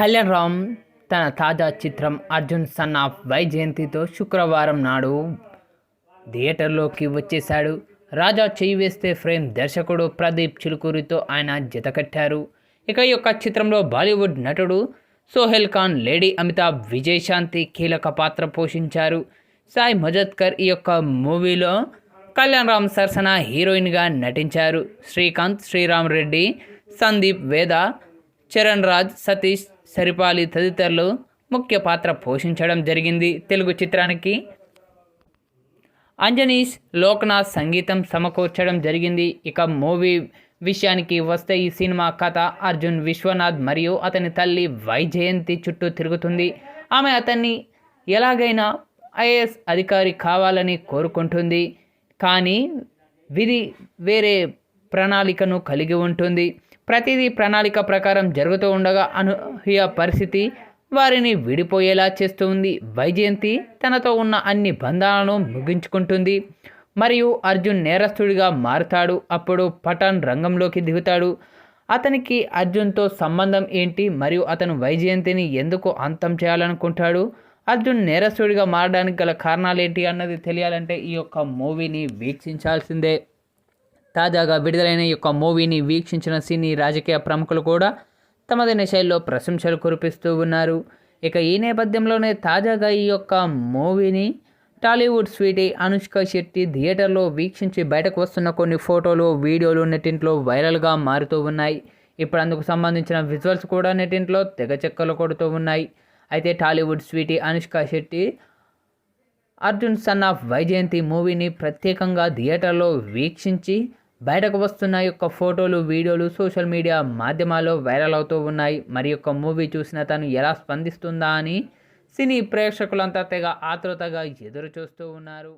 కళ్యాణ్ రామ్ తన తాజా చిత్రం అర్జున్ సన్ ఆఫ్ వై జయంతితో శుక్రవారం నాడు థియేటర్లోకి వచ్చేశాడు. రాజా చేయి వేస్తే ఫ్రేమ్ దర్శకుడు ప్రదీప్ చిలుకూరితో ఆయన జతకట్టారు ఇక ఈ యొక్క చిత్రంలో బాలీవుడ్ నటుడు సోహెల్ ఖాన్ లేడీ అమితాబ్ విజయశాంతి కీలక పాత్ర పోషించారు. సాయి మజత్కర్ ఈ యొక్క మూవీలో కళ్యాణ్ రామ్ సరసన హీరోయిన్గా నటించారు. శ్రీకాంత్ శ్రీరామ్ రెడ్డి సందీప్ వేద చరణ్ రాజ్ సతీష్ సరిపాలి తదితరులు ముఖ్య పాత్ర పోషించడం జరిగింది తెలుగు చిత్రానికి. అంజనీష్ లోక్నాథ్ సంగీతం సమకూర్చడం జరిగింది. ఇక మూవీ విషయానికి వస్తే ఈ సినిమా కథ అర్జున్ విశ్వనాథ్ మరియు అతని తల్లి వైజయంతి చుట్టూ తిరుగుతుంది. ఆమె అతన్ని ఎలాగైనా ఐఏఎస్ అధికారి కావాలని కోరుకుంటుంది. కానీ విధి వేరే ప్రణాళికను కలిగి ఉంటుంది. ప్రతిదీ ప్రణాళిక ప్రకారం జరుగుతూ ఉండగా అనూహ్య పరిస్థితి వారిని విడిపోయేలా చేస్తుంది. వైజయంతి తనతో ఉన్న అన్ని బంధాలను ముగించుకుంటుంది. మరియు అర్జున్ నేరస్తుడిగా మారుతాడు. అప్పుడు పఠాన్ రంగంలోకి దిగుతాడు. అతనికి అర్జున్తో సంబంధం ఏంటి? మరియు అతను వైజయంతిని ఎందుకు అంతం చేయాలనుకుంటాడు? అర్జున్ నేరస్తుడిగా మారడానికి గల కారణాలు ఏంటి అన్నది తెలియాలంటే ఈ యొక్క మూవీని వీక్షించాల్సిందే. తాజాగా విడుదలైన ఈ యొక్క మూవీని వీక్షించిన సినీ రాజకీయ ప్రముఖులు కూడా తమదైన శైలిలో ప్రశంసలు కురిపిస్తూ ఉన్నారు. ఇక ఈ నేపథ్యంలోనే తాజాగా ఈ యొక్క మూవీని టాలీవుడ్ స్వీటీ అనుష్క శెట్టి థియేటర్లో వీక్షించి బయటకు వస్తున్న కొన్ని ఫోటోలు వీడియోలు నెట్టింట్లో వైరల్గా మారుతూ ఉన్నాయి. ఇప్పుడు అందుకు సంబంధించిన విజువల్స్ కూడా నెట్టింట్లో తెగ చెక్కలు కొడుతూ ఉన్నాయి. అయితే Tollywood sweety Anushka Shetty Arjun son of Vyjayanthi మూవీని ప్రత్యేకంగా థియేటర్లో వీక్షించి బయటకు వస్తున్న యొక్క ఫోటోలు వీడియోలు సోషల్ మీడియా మాధ్యమాల్లో వైరల్ అవుతూ ఉన్నాయి. మరి యొక్క మూవీ చూసిన తను ఎలా స్పందిస్తుందా అని సినీ ప్రేక్షకులంతా తెగ ఆతృతగా ఎదురు చూస్తూ ఉన్నారు.